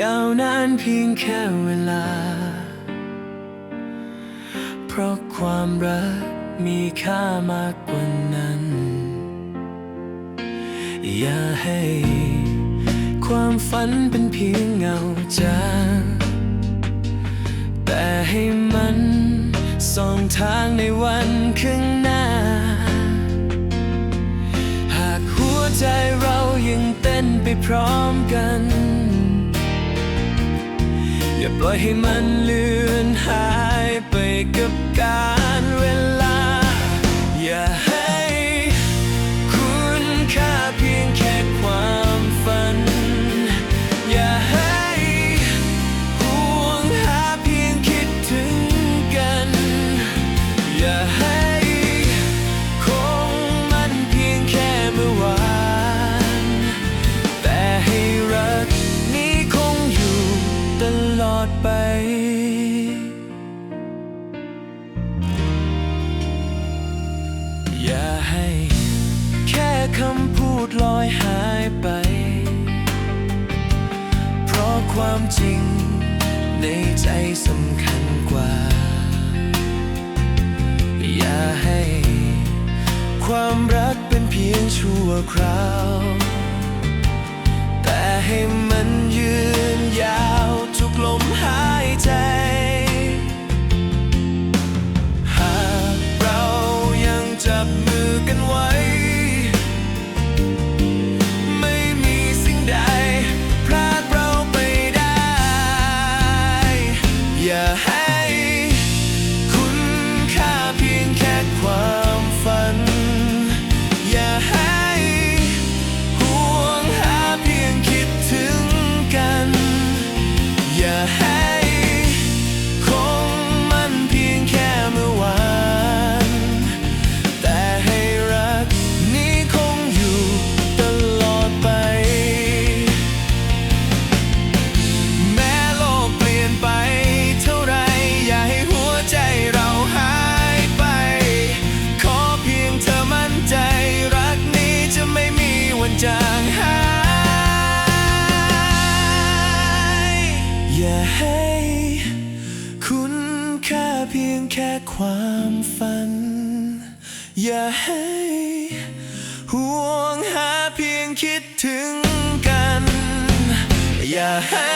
ยาวนานเพียงแค่เวลา เพราะความรักมีค่ามากกว่านั้น อย่าให้ ความฝันเป็นเพียงเงาจางแต่ให้มันส่องทางในวันข้างหน้า หากหัวใจเรายังเต้นไปพร้อมกัน อย่าปล่อยให้มันเลือนหายไปกับการ ไป อย่าให้ แค่คำพูดลอยหายไป เพราะความจริงในใจสำคัญกว่า อย่าให้ ความรักเป็นเพียงชั่วคราว อย่าให้คุณค่าเพียงแค่ความฝัน อย่าให้ห่วงหาเพียงคิดถึงกัน อย่าให้